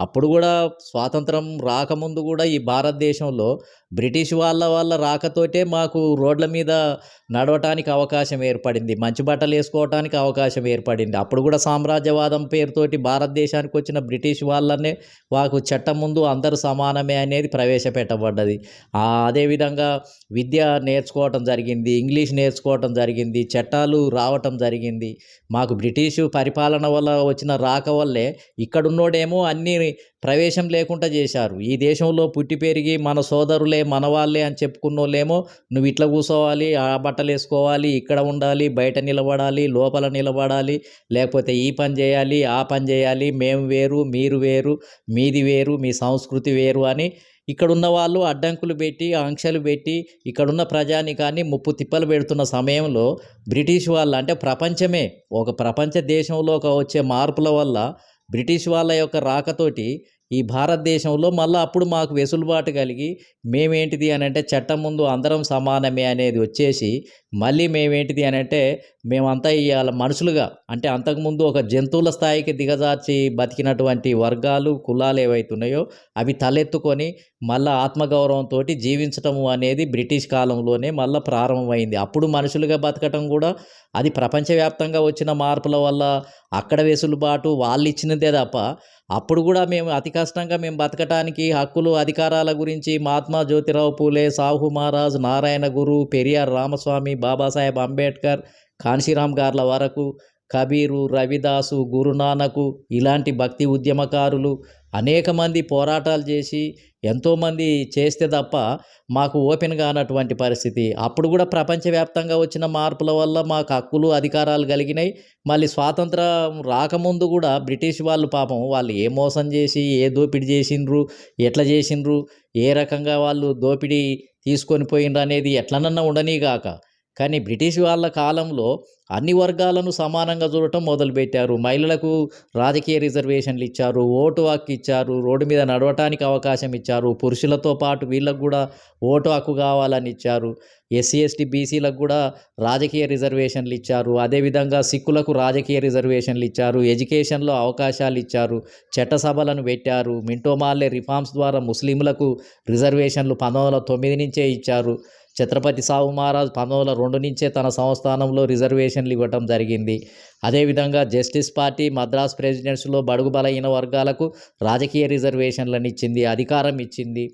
అప్పుడు కూడా స్వాతంత్రం రాకముందు కూడా ఈ భారతదేశంలో బ్రిటిష్ వాళ్ళ వాళ్ళ రాకతోటే మాకు రోడ్ల మీద నడవటానికి అవకాశం ఏర్పడింది మంచి బట్టలు వేసుకోవటానికి అవకాశం ఏర్పడింది. అప్పుడు కూడా సామ్రాజ్యవాదం పేరుతోటి భారతదేశానికి వచ్చిన బ్రిటిష్ వాళ్ళనే మాకు చట్టం ముందు అందరూ సమానమే అనేది ప్రవేశపెట్టబడ్డది. అదేవిధంగా విద్య నేర్చుకోవటం జరిగింది ఇంగ్లీష్ నేర్చుకోవటం జరిగింది చట్టాలు రావటం జరిగింది. మాకు బ్రిటిషు పరిపాలన వల్ల వచ్చిన రాక వల్లే ఇక్కడున్నోడేమో అన్ని ప్రవేశం లేకుండా చేశారు. ఈ దేశంలో పుట్టి పెరిగి మన సోదరులే మన వాళ్ళే అని చెప్పుకున్నోళ్ళేమో నువ్వు ఇట్లా కూర్చోవాలి ఆ బట్టలు వేసుకోవాలి ఇక్కడ ఉండాలి బయట నిలబడాలి లోపల నిలబడాలి లేకపోతే ఈ పని చేయాలి ఆ పని చేయాలి మేము వేరు మీరు వేరు మీది వేరు మీ సంస్కృతి వేరు అని ఇక్కడున్న వాళ్ళు అడ్డంకులు పెట్టి ఆంక్షలు పెట్టి ఇక్కడున్న ప్రజానికాన్ని ముప్పు తిప్పలు పెడుతున్న సమయంలో బ్రిటిష్ వాళ్ళు అంటే ప్రపంచమే ఒక ప్రపంచ దేశంలో ఒక వచ్చే మార్పుల వల్ల బ్రిటిష్ వాళ్ళ యొక్క రాకతోటి ఈ భారతదేశంలో మళ్ళీ అప్పుడు మాకు వెసులుబాటు కలిగి మేమేంటిది అని అంటే చట్టం ముందు అందరం సమానమే అనేది వచ్చేసి మళ్ళీ మేమేంటిది అని అంటే మేమంతా ఇవాళ మనుషులుగా అంటే అంతకుముందు ఒక జంతువుల స్థాయికి దిగజార్చి బతికినటువంటి వర్గాలు కులాలు ఏవైతున్నాయో అవి తలెత్తుకొని మళ్ళీ ఆత్మగౌరవంతో జీవించటము అనేది బ్రిటిష్ కాలంలోనే మళ్ళీ ప్రారంభమైంది. అప్పుడు మనుషులుగా బతకటం కూడా అది ప్రపంచవ్యాప్తంగా వచ్చిన మార్పుల వల్ల అక్కడ వెసులుబాటు వాళ్ళు ఇచ్చినదే తప్ప అప్పుడు కూడా మేము అతి కష్టంగా మేము బతకటానికి హక్కులు అధికారాల గురించి మహాత్మా జ్యోతిరావు పూలే సాహు మహారాజ్ నారాయణ గురు పెరియార్ రామస్వామి బాబాసాహెబ్ అంబేద్కర్ కాన్షీరామ్ గార్ల వరకు కబీరు రవిదాసు గురునానకు ఇలాంటి భక్తి ఉద్యమకారులు అనేక మంది పోరాటాలు చేసి ఎంతోమంది చేస్తే తప్ప మాకు ఓపెన్ కానటువంటి పరిస్థితి. అప్పుడు కూడా ప్రపంచవ్యాప్తంగా వచ్చిన మార్పుల వల్ల మాకు హక్కులు అధికారాలు కలిగినాయి. మళ్ళీ స్వాతంత్రం రాకముందు కూడా బ్రిటిష్ వాళ్ళు పాపం వాళ్ళు ఏ మోసం చేసి ఏ దోపిడీ చేసిండ్రు ఎట్లా చేసిండ్రు ఏ రకంగా వాళ్ళు దోపిడీ తీసుకొని పోయిండ్రు అనేది ఎట్లనన్నా ఉండనీగాక. కానీ బ్రిటిష్ వాళ్ళ కాలంలో అన్ని వర్గాలను సమానంగా చూడటం మొదలుపెట్టారు. మహిళలకు రాజకీయ రిజర్వేషన్లు ఇచ్చారు ఓటు హక్కు ఇచ్చారు రోడ్డు మీద నడవటానికి అవకాశం ఇచ్చారు పురుషులతో పాటు వీళ్ళకు కూడా ఓటు హక్కు కావాలని ఇచ్చారు. ఎస్సీ ఎస్టీ బీసీలకు కూడా రాజకీయ రిజర్వేషన్లు ఇచ్చారు. అదేవిధంగా సిక్కులకు రాజకీయ రిజర్వేషన్లు ఇచ్చారు ఎడ్యుకేషన్లో అవకాశాలు ఇచ్చారు చట్టసభలను పెట్టారు. మింటోమాల్లే రిఫార్మ్స్ ద్వారా ముస్లింలకు రిజర్వేషన్లు పంతొమ్మిది వందల తొమ్మిది నుంచే ఇచ్చారు. ఛత్రపతి సాహు మహారాజ్ పంతొమ్మిది వందల రెండు నుంచే తన సంస్థానంలో రిజర్వేషన్లు ఇవ్వటం జరిగింది. అదేవిధంగా జస్టిస్ పార్టీ మద్రాస్ ప్రెసిడెంట్స్లో బడుగు బలహీన వర్గాలకు రాజకీయ రిజర్వేషన్లను ఇచ్చింది అధికారం ఇచ్చింది.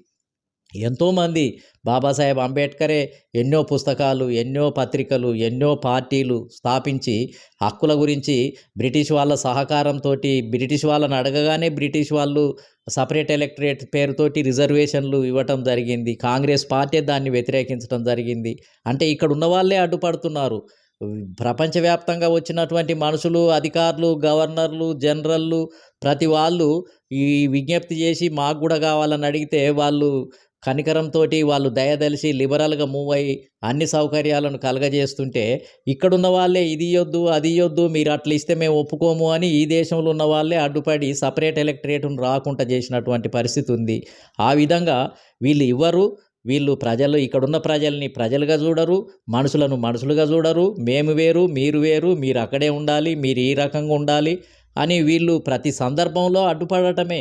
ఎంతోమంది బాబాసాహెబ్ అంబేద్కరే ఎన్నో పుస్తకాలు ఎన్నో పత్రికలు ఎన్నో పార్టీలు స్థాపించి హక్కుల గురించి బ్రిటిష్ వాళ్ళ సహకారంతో బ్రిటిష్ వాళ్ళని అడగగానే బ్రిటిష్ వాళ్ళు సపరేట్ ఎలక్టరేట్ పేరుతోటి రిజర్వేషన్లు ఇవ్వటం జరిగింది. కాంగ్రెస్ పార్టీ దాన్ని వ్యతిరేకించడం జరిగింది. అంటే ఇక్కడ ఉన్న వాళ్ళే అడ్డుపడుతున్నారు. ప్రపంచవ్యాప్తంగా వచ్చినటువంటి మనుషులు అధికారులు గవర్నర్లు జనరల్లు ప్రతి వాళ్ళు ఈ విజ్ఞప్తి చేసి మాకు కూడా కావాలని అడిగితే వాళ్ళు కనికరంతో వాళ్ళు దయదలిసి లిబరల్గా మూవ్ అయ్యి అన్ని సౌకర్యాలను కలగజేస్తుంటే ఇక్కడున్న వాళ్ళే ఇది ఇవ్వద్దు అది ఇవ్వద్దు మీరు అట్లా ఇస్తే మేము ఒప్పుకోము అని ఈ దేశంలో ఉన్న వాళ్ళే అడ్డుపడి సపరేట్ ఎలక్టరేట్ను రాకుండా చేసినటువంటి పరిస్థితి ఉంది. ఆ విధంగా వీళ్ళు ఇవ్వరు వీళ్ళు ప్రజలు ఇక్కడున్న ప్రజల్ని ప్రజలుగా చూడరు మనుషులను మనుషులుగా చూడరు మేము వేరు మీరు వేరు మీరు అక్కడే ఉండాలి మీరు ఈ రకంగా ఉండాలి అని వీళ్ళు ప్రతి సందర్భంలో అడ్డుపడటమే.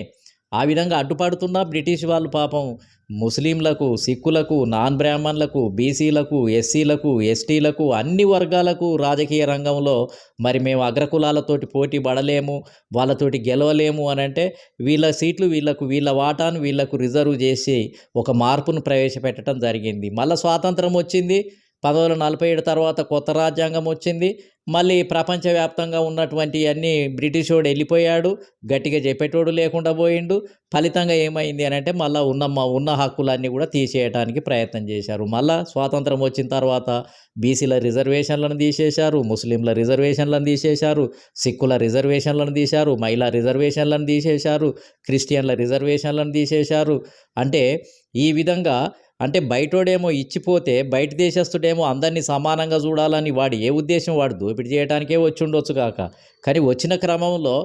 ఆ విధంగా అడ్డుపడుతున్నా బ్రిటిష్ వాళ్ళు పాపం ముస్లింలకు సిక్కులకు నాన్ బ్రాహ్మణులకు బీసీలకు ఎస్సీలకు ఎస్టీలకు అన్ని వర్గాలకు రాజకీయ రంగంలో మరి మేము అగ్రకులాలతోటి పోటీ పడలేము వాళ్ళతోటి గెలవలేము అని అంటే వీళ్ళ సీట్లు వీళ్ళకు వీళ్ళ వాటాను వీళ్ళకు రిజర్వ్ చేసి ఒక మార్పును ప్రవేశపెట్టడం జరిగింది. మళ్ళీ స్వాతంత్రం వచ్చింది. పంతొమ్మిది వందల నలభై ఏడు తర్వాత కొత్త రాజ్యాంగం వచ్చింది. మళ్ళీ ప్రపంచవ్యాప్తంగా ఉన్నటువంటి అన్ని బ్రిటిష్ వాడు వెళ్ళిపోయాడు. గట్టిగా చెప్పేటోడు లేకుండా పోయిండు. ఫలితంగా ఏమైంది అని అంటే మళ్ళీ ఉన్న మా ఉన్న హక్కులన్నీ కూడా తీసేయడానికి ప్రయత్నం చేశారు. మళ్ళీ స్వాతంత్రం వచ్చిన తర్వాత బీసీల రిజర్వేషన్లను తీసేశారు. ముస్లింల రిజర్వేషన్లను తీసేశారు. సిక్కుల రిజర్వేషన్లను తీశారు. మహిళా రిజర్వేషన్లను తీసేశారు. క్రిస్టియన్ల రిజర్వేషన్లను తీసేశారు. అంటే ఈ విధంగా అంటే బయటోడేమో ఇచ్చిపోతే బయట దేశస్తుడేమో అందరినీ సమానంగా చూడాలని వాడు ఏ ఉద్దేశం వాడు? దోపిడీ చేయడానికే వచ్చి ఉండొచ్చు కాక. కానీ వచ్చిన క్రమంలో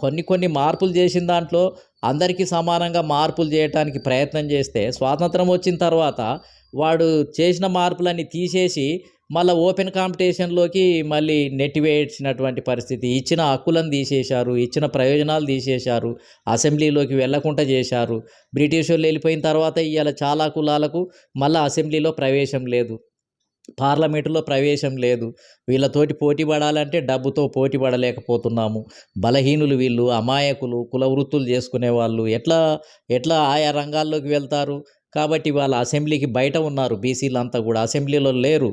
కొన్ని కొన్ని మార్పులు చేసిన దాంట్లో అందరికీ సమానంగా మార్పులు చేయడానికి ప్రయత్నం చేస్తే స్వాతంత్రం వచ్చిన తర్వాత వాడు చేసిన మార్పులన్నీ తీసేసి మళ్ళీ ఓపెన్ కాంపిటీషన్లోకి మళ్ళీ నెట్టివేసినటువంటి పరిస్థితి. ఇచ్చిన హక్కులను తీసేశారు ఇచ్చిన ప్రయోజనాలు తీసేశారు అసెంబ్లీలోకి వెళ్ళకుండా చేశారు. బ్రిటిష్ వాళ్ళు వెళ్ళిపోయిన తర్వాత ఇవాళ చాలా కులాలకు మళ్ళీ అసెంబ్లీలో ప్రవేశం లేదు. పార్లమెంటులో ప్రవేశం లేదు. వీళ్ళతోటి పోటీ పడాలంటే డబ్బుతో పోటీ పడలేకపోతున్నాము. బలహీనులు వీళ్ళు అమాయకులు కుల వృత్తులు చేసుకునే వాళ్ళు ఎట్లా ఎట్లా ఆయా రంగాల్లోకి వెళ్తారు? కాబట్టి వాళ్ళ అసెంబ్లీకి బయట ఉన్నారు. బీసీలు అంతా కూడా అసెంబ్లీలో లేరు.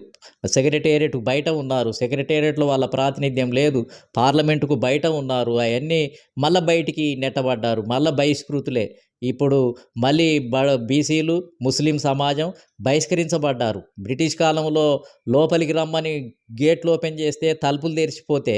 సెక్రటేరియట్ బయట ఉన్నారు. సెక్రటేరియట్లో వాళ్ళ ప్రాతినిధ్యం లేదు. పార్లమెంటుకు బయట ఉన్నారు. అవన్నీ మళ్ళీ బయటికి నెట్టబడ్డారు. మళ్ళీ బహిష్కృతులే. ఇప్పుడు మళ్ళీ బ బీసీలు ముస్లిం సమాజం బహిష్కరించబడ్డారు. బ్రిటిష్ కాలంలో లోపలికి రమ్మని గేట్లు ఓపెన్ చేస్తే తలుపులు తెరిచిపోతే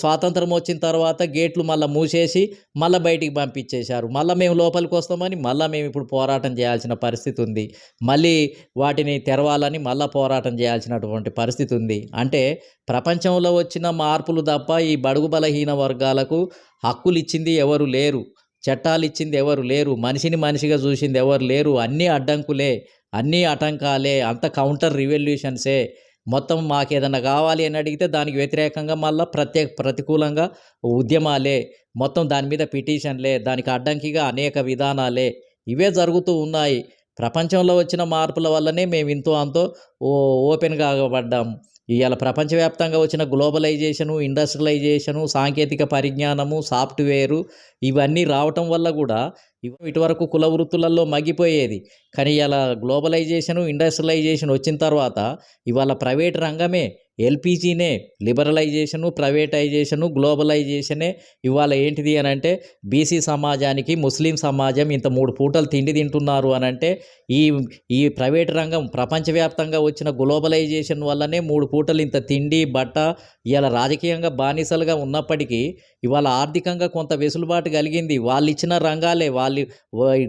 స్వాతంత్రం వచ్చిన తర్వాత గేట్లు మళ్ళీ మూసేసి మళ్ళీ బయటికి పంపించేశారు. మళ్ళీ మేము లోపలికి వస్తామని మళ్ళీ మేము ఇప్పుడు పోరాటం చేయాల్సిన పరిస్థితి ఉంది. మళ్ళీ వాటిని తెరవాలని మళ్ళీ పోరాటం చేయాల్సినటువంటి పరిస్థితి ఉంది. అంటే ప్రపంచంలో వచ్చిన మార్పులు తప్ప ఈ బడుగు బలహీన వర్గాలకు హక్కులు ఇచ్చింది ఎవరు లేరు. చట్టాలు ఇచ్చింది ఎవరు లేరు. మనిషిని మనిషిగా చూసింది ఎవరు లేరు. అన్నీ అడ్డంకులే అన్నీ ఆటంకాలే అంత కౌంటర్ రివల్యూషన్సే. మొత్తం మాకు ఏదైనా కావాలి అని అడిగితే దానికి వ్యతిరేకంగా మళ్ళీ ప్రత్యేక ప్రతికూలంగా ఉద్యమాలే. మొత్తం దాని మీద పిటిషన్లే దానికి అడ్డంకిగా అనేక విధానాలే. ఇవే జరుగుతూ ఉన్నాయి. ప్రపంచంలో వచ్చిన మార్పుల వల్లనే మేము ఇంతో అంతో ఓ ఓపెన్గా పడ్డాం ఇవాళ ప్రపంచవ్యాప్తంగా వచ్చిన గ్లోబలైజేషను ఇండస్ట్రియలైజేషను సాంకేతిక పరిజ్ఞానము సాఫ్ట్వేరు ఇవన్నీ రావటం వల్ల కూడా ఇవ- ఇటువరకు కుల వృత్తులలో మగ్గిపోయేది. కానీ ఇలా గ్లోబలైజేషను ఇండస్ట్రియలైజేషన్ వచ్చిన తర్వాత ఇవాళ ప్రైవేట్ రంగమే ఎల్పిజినే లిబరలైజేషను ప్రైవేటైజేషను గ్లోబలైజేషనే ఇవాళ ఏంటిది అని అంటే బీసీ సమాజానికి ముస్లిం సమాజం ఇంత మూడు పూటలు తిండి తింటున్నారు అని అంటే ఈ ఈ ప్రైవేట్ రంగం ప్రపంచవ్యాప్తంగా వచ్చిన గ్లోబలైజేషన్ వల్లనే మూడు పూటలు ఇంత తిండి బట్ట ఇవాళ రాజకీయంగా బానిసలుగా ఉన్నప్పటికీ ఇవాళ ఆర్థికంగా కొంత వెసులుబాటు కలిగింది. వాళ్ళు ఇచ్చిన రంగాలే వాళ్ళు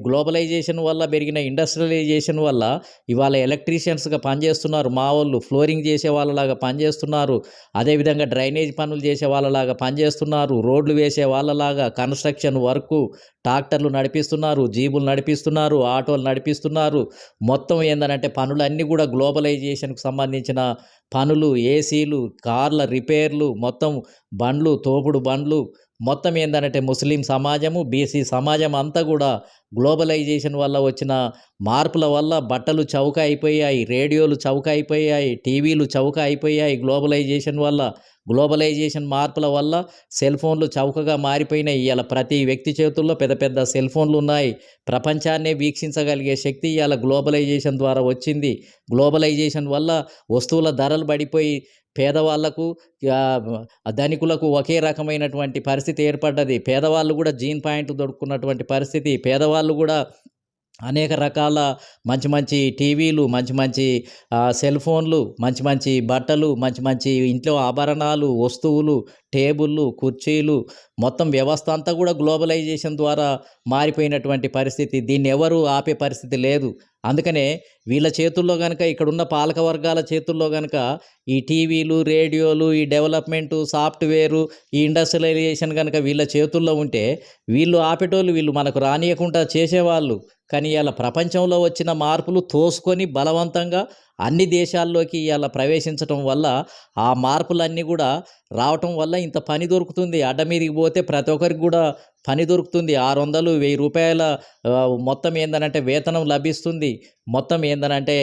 గ్లోబలైజేషన్ వల్ల పెరిగిన ఇండస్ట్రియలైజేషన్ వల్ల ఇవాళ ఎలక్ట్రీషియన్స్గా పనిచేస్తున్నారు మా వాళ్ళు. ఫ్లోరింగ్ చేసే వాళ్ళలాగా పని పనిచేస్తున్నారు. అదేవిధంగా డ్రైనేజ్ పనులు చేసే వాళ్ళలాగా పనిచేస్తున్నారు. రోడ్లు వేసే వాళ్ళలాగా కన్స్ట్రక్షన్ వర్క్ ట్రాక్టర్లు నడిపిస్తున్నారు. జీబులు నడిపిస్తున్నారు. ఆటోలు నడిపిస్తున్నారు. మొత్తం ఏందనంటే పనులన్నీ కూడా గ్లోబలైజేషన్కు సంబంధించిన పనులు ఏసీలు కార్ల రిపేర్లు మొత్తం బండ్లు తోపుడు బండ్లు మొత్తం ఏంటంటే ముస్లిం సమాజము బీసీ సమాజం అంతా కూడా గ్లోబలైజేషన్ వల్ల వచ్చిన మార్పుల వల్ల బట్టలు చౌక అయిపోయాయి రేడియోలు చౌక అయిపోయాయి టీవీలు చౌక అయిపోయాయి గ్లోబలైజేషన్ వల్ల గ్లోబలైజేషన్ మార్పుల వల్ల సెల్ ఫోన్లు చౌకగా మారిపోయినాయి. ఇవాళ ప్రతి వ్యక్తి చేతుల్లో పెద్ద పెద్ద సెల్ ఫోన్లు ఉన్నాయి. ప్రపంచాన్నే వీక్షించగలిగే శక్తి ఇవాళ గ్లోబలైజేషన్ ద్వారా వచ్చింది. గ్లోబలైజేషన్ వల్ల వస్తువుల ధరలు పడిపోయి పేదవాళ్ళకు ధనికులకు ఒకే రకమైనటువంటి పరిస్థితి ఏర్పడ్డది. పేదవాళ్ళు కూడా జీన్ పాయింట్ దొరుకున్నటువంటి పరిస్థితి. పేదవాళ్ళు కూడా అనేక రకాల మంచి మంచి టీవీలు మంచి మంచి సెల్ ఫోన్లు మంచి మంచి బట్టలు మంచి మంచి ఇంట్లో ఆభరణాలు వస్తువులు టేబుళ్ళు కుర్చీలు మొత్తం వ్యవస్థ అంతా కూడా గ్లోబలైజేషన్ ద్వారా మారిపోయినటువంటి పరిస్థితి. దీన్ని ఎవరు ఆపే పరిస్థితి లేదు. అందుకనే వీళ్ళ చేతుల్లో కనుక ఇక్కడున్న పాలక వర్గాల చేతుల్లో కనుక ఈ టీవీలు రేడియోలు ఈ డెవలప్మెంటు సాఫ్ట్వేరు ఈ ఇండస్ట్రియలైజేషన్ కనుక వీళ్ళ చేతుల్లో ఉంటే వీళ్ళు ఆపేటోళ్ళు వీళ్ళు మనకు రానియకుండా చేసేవాళ్ళు. కానీ ఇలా ప్రపంచంలో వచ్చిన మార్పులు తోసుకొని బలవంతంగా అన్ని దేశాల్లోకి ఇవాళ ప్రవేశించటం వల్ల ఆ మార్పులన్నీ కూడా రావటం వల్ల ఇంత పని దొరుకుతుంది. అడ్డ మీదకి పోతే ప్రతి ఒక్కరికి కూడా పని దొరుకుతుంది. ఆరు వందలు వెయ్యి రూపాయల మొత్తం ఏందనంటే వేతనం లభిస్తుంది. మొత్తం ఏందనంటే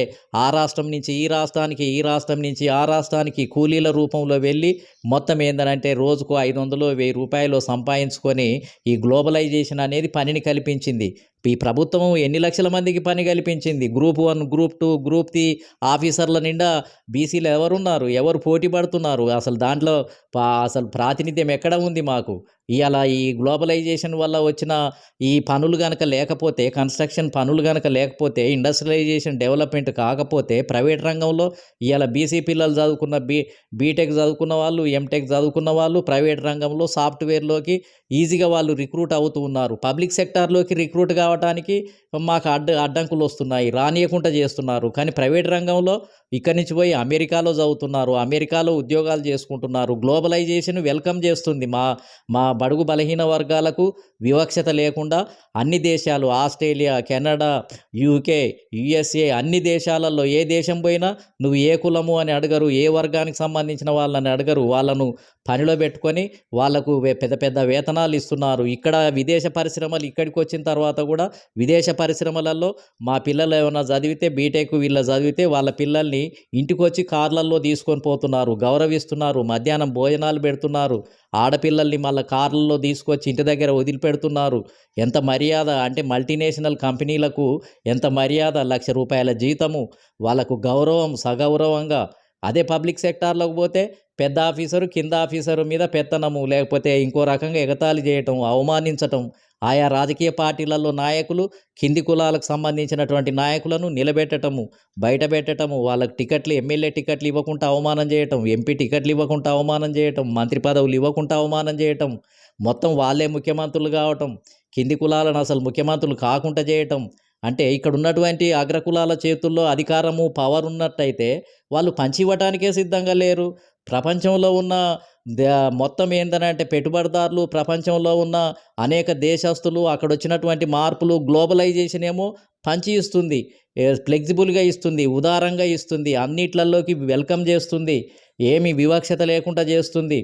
ఆ రాష్ట్రం నుంచి ఈ రాష్ట్రానికి ఈ రాష్ట్రం నుంచి ఆ రాష్ట్రానికి కూలీల రూపంలో వెళ్ళి మొత్తం ఏందనంటే రోజుకు ఐదు వందలు వెయ్యి రూపాయలు సంపాదించుకొని ఈ గ్లోబలైజేషన్ అనేది పనిని కల్పించింది. ఈ ప్రభుత్వం ఎన్ని లక్షల మందికి పని కల్పించింది? Group one group two group three ఆఫీసర్ల నిండా బీసీలు ఎవరున్నారు? ఎవరు పోటీ పడుతున్నారు? అసలు దాంట్లో అసలు ప్రాతినిధ్యం ఎక్కడ ఉంది మాకు? ఇలా ఈ గ్లోబలైజేషన్ వల్ల వచ్చిన ఈ పనులు కనుక లేకపోతే కన్స్ట్రక్షన్ పనులు కనుక లేకపోతే ఇండస్ట్రియలైజేషన్ డెవలప్మెంట్ కాకపోతే ప్రైవేట్ రంగంలో ఇవాళ బీసీ పిల్లలు చదువుకున్న బీ బీటెక్ చదువుకున్న వాళ్ళు ఎంటెక్ చదువుకున్న వాళ్ళు ప్రైవేట్ రంగంలో సాఫ్ట్వేర్లోకి ఈజీగా వాళ్ళు రిక్రూట్ అవుతూ ఉన్నారు. పబ్లిక్ సెక్టార్లోకి రిక్రూట్ కావడానికి మాకు అడ్డ అడ్డంకులు వస్తున్నాయి. రానియకుండా చేస్తున్నారు. కానీ ప్రైవేట్ రంగంలో ఇక్కడి నుంచి పోయి అమెరికాలో చదువుతున్నారు. అమెరికాలో ఉద్యోగాలు చేసుకుంటున్నారు. గ్లోబలైజేషన్ వెల్కమ్ చేస్తుంది. మా మా బడుగు బలహీన వర్గాలకు కులాలకు వివక్షత లేకుండా అన్ని దేశాలు ఆస్ట్రేలియా కెనడా యూకే యుఎస్ఏ అన్ని దేశాలలో ఏ దేశం పోయినా నువ్వు ఏ కులము అని అడగరు ఏ వర్గానికి సంబంధించిన వాళ్ళని అడగరు. వాళ్ళను పనిలో పెట్టుకొని వాళ్ళకు పెద్ద పెద్ద వేతనాలు ఇస్తున్నారు. ఇక్కడ విదేశ పరిశ్రమలు ఇక్కడికి వచ్చిన తర్వాత కూడా విదేశ పరిశ్రమలలో మా పిల్లలు ఏమైనా చదివితే బీటెక్ వీళ్ళ చదివితే వాళ్ళ పిల్లల్ని ఇంటికి వచ్చి కార్లల్లో తీసుకొని పోతున్నారు గౌరవిస్తున్నారు. మధ్యాహ్నం భోజనాలు పెడుతున్నారు. ఆడపిల్లల్ని మళ్ళీ కార్లలో తీసుకొచ్చి ఇంటి దగ్గర వదిలిపెడుతున్నారు. ఎంత మర్యాద? అంటే మల్టీనేషనల్ కంపెనీలకు ఎంత మర్యాద? లక్ష రూపాయల జీతము. వాళ్ళకు గౌరవం సగౌరవంగా. అదే పబ్లిక్ సెక్టార్లోకి పోతే పెద్ద ఆఫీసరు కింద ఆఫీసరు మీద పెత్తనము లేకపోతే ఇంకో రకంగా ఎగతాళి చేయటం అవమానించటం ఆయా రాజకీయ పార్టీలలో నాయకులు కింది కులాలకు సంబంధించినటువంటి నాయకులను నిలబెట్టటము బయట పెట్టటము వాళ్ళకి టికెట్లు ఎమ్మెల్యే టికెట్లు ఇవ్వకుండా అవమానం చేయటం ఎంపీ టికెట్లు ఇవ్వకుండా అవమానం చేయటం మంత్రి పదవులు ఇవ్వకుండా అవమానం చేయటం మొత్తం వాళ్ళే ముఖ్యమంత్రులు కావటం కింది కులాలను అసలు ముఖ్యమంత్రులు కాకుండా చేయటం. అంటే ఇక్కడ ఉన్నటువంటి అగ్రకులాల చేతుల్లో అధికారము పవర్ ఉన్నట్టయితే వాళ్ళు పంచి ఇవ్వటానికే సిద్ధంగా లేరు. ప్రపంచంలో ఉన్న ద- మొత్తం ఏంటంటే పెట్టుబడిదారులు ప్రపంచంలో ఉన్న అనేక దేశస్తులు అక్కడ వచ్చినటువంటి మార్పులు గ్లోబలైజేషన్ ఏమో పంచి ఇస్తుంది ఫ్లెక్సిబుల్గా ఇస్తుంది ఉదారంగా ఇస్తుంది అన్నిట్లలోకి వెల్కమ్ చేస్తుంది ఏమి వివక్షత లేకుండా చేస్తుంది.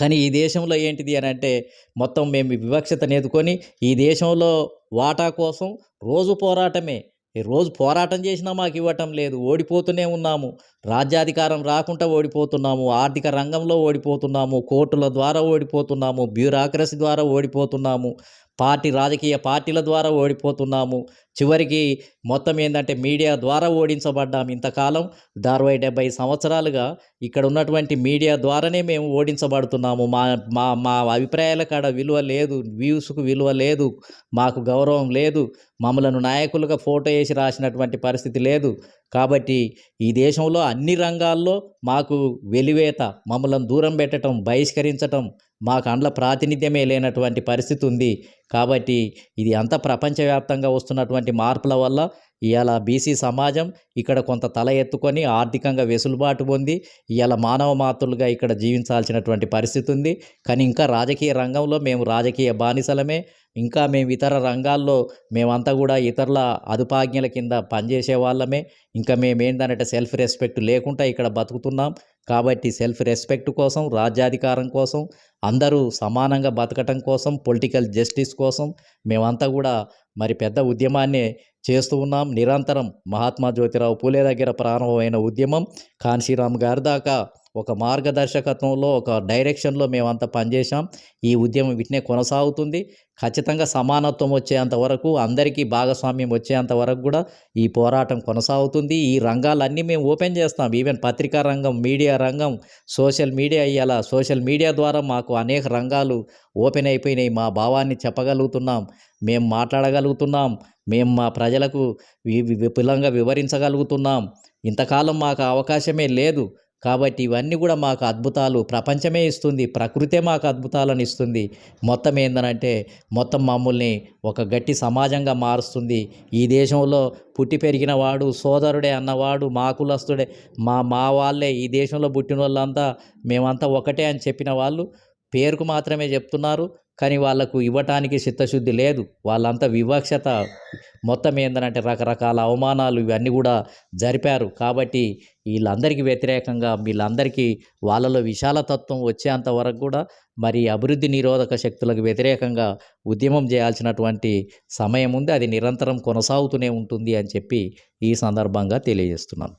కానీ ఈ దేశంలో ఏంటిది అని అంటే మొత్తం మేము వివక్షత వివక్షతను ఈ దేశంలో వాటా కోసం రోజు పోరాటమే. రోజు పోరాటం చేసినా మాకు ఇవ్వటం లేదు. ఓడిపోతూనే ఉన్నాము. రాజ్యాధికారం రాకుండా ఓడిపోతున్నాము. ఆర్థిక రంగంలో ఓడిపోతున్నాము. కోర్టుల ద్వారా ఓడిపోతున్నాము. బ్యూరాక్రసీ ద్వారా ఓడిపోతున్నాము. పార్టీ రాజకీయ పార్టీల ద్వారా ఓడిపోతున్నాము. చివరికి మొత్తం ఏంటంటే మీడియా ద్వారా ఓడించబడ్డాము ఇంతకాలం. అరవై డెబ్బై సంవత్సరాలుగా ఇక్కడ ఉన్నటువంటి మీడియా ద్వారానే మేము ఓడించబడుతున్నాము. మా మా మా అభిప్రాయాల కాడ విలువ లేదు వ్యూస్కు విలువ లేదు మాకు గౌరవం లేదు మమ్మలను నాయకులుగా ఫోటో వేసి రాసినటువంటి పరిస్థితి లేదు. కాబట్టి ఈ దేశంలో అన్ని రంగాల్లో మాకు వెలివేత మమ్మలను దూరం పెట్టడం బహిష్కరించటం మా కండ్ల ప్రాతినిధ్యమే లేనటువంటి పరిస్థితి ఉంది. కాబట్టి ఇది అంత ప్రపంచవ్యాప్తంగా వస్తున్నటువంటి మార్పుల వల్ల ఇవాళ బీసీ సమాజం ఇక్కడ కొంత తల ఎత్తుకొని ఆర్థికంగా వెసులుబాటు పొంది ఇవాళ మానవ మాతృలుగా ఇక్కడ జీవించాల్సినటువంటి పరిస్థితి ఉంది. కానీ ఇంకా రాజకీయ రంగంలో మేము రాజకీయ బానిసలమే. ఇంకా మేము ఇతర రంగాల్లో మేమంతా కూడా ఇతరుల అదుపాజ్ఞల కింద పనిచేసే వాళ్ళమే ఇంకా మేము ఏంటంటే సెల్ఫ్ రెస్పెక్ట్ లేకుండా ఇక్కడ బతుకుతున్నాం. కాబట్టి సెల్ఫ్ రెస్పెక్ట్ కోసం రాజ్యాధికారం కోసం అందరూ సమానంగా బతకటం కోసం పొలిటికల్ జస్టిస్ కోసం మేమంతా కూడా మరి పెద్ద ఉద్యమాన్నే చేస్తూ ఉన్నాం. నిరంతరం మహాత్మా జ్యోతిరావు పూలే దగ్గర ప్రారంభమైన ఉద్యమం కాన్షీరామ్ గారి దాకా ఒక మార్గదర్శకత్వంలో ఒక డైరెక్షన్లో మేమంతా పనిచేసాం ఈ ఉద్యమం వీటినే కొనసాగుతుంది. ఖచ్చితంగా సమానత్వం వచ్చేంత వరకు అందరికీ భాగస్వామ్యం వచ్చేంత వరకు కూడా ఈ పోరాటం కొనసాగుతుంది. ఈ రంగాలన్నీ మేము ఓపెన్ చేస్తాం. ఈవెన్ పత్రికా రంగం మీడియా రంగం సోషల్ మీడియా ఇలా సోషల్ మీడియా ద్వారా మాకు అనేక రంగాలు ఓపెన్ అయిపోయినాయి. మా భావాన్ని చెప్పగలుగుతున్నాం. మేము మాట్లాడగలుగుతున్నాం. మేము మా ప్రజలకు వి- విపులంగా వివరించగలుగుతున్నాం. ఇంతకాలం మాకు అవకాశమే లేదు. కాబట్టి ఇవన్నీ కూడా మాకు అద్భుతాలు. ప్రపంచమే ఇస్తుంది. ప్రకృతే మాకు అద్భుతాలను ఇస్తుంది. మొత్తం ఏందనంటే మొత్తం మమ్మల్ని ఒక గట్టి సమాజంగా మారుస్తుంది. ఈ దేశంలో పుట్టి పెరిగిన వాడు సోదరుడే అన్నవాడు మా కులస్తుడే మా మా వాళ్ళే ఈ దేశంలో పుట్టిన వాళ్ళంతా మేమంతా ఒకటే అని చెప్పిన వాళ్ళు పేరుకు మాత్రమే చెప్తున్నారు. కానీ వాళ్ళకు ఇవ్వటానికి చిత్తశుద్ధి లేదు. వాళ్ళంతా వివక్షత మొత్తం ఏంటంటే రకరకాల అవమానాలు ఇవన్నీ కూడా జరిపారు. కాబట్టి వీళ్ళందరికీ వ్యతిరేకంగా వీళ్ళందరికీ వాళ్ళలో విశాలతత్వం వచ్చేంత వరకు కూడా మరి అభివృద్ధి నిరోధక శక్తులకు వ్యతిరేకంగా ఉద్యమం చేయాల్సినటువంటి సమయం ఉంది. అది నిరంతరం కొనసాగుతూనే ఉంటుంది అని చెప్పి ఈ సందర్భంగా తెలియజేస్తున్నాను.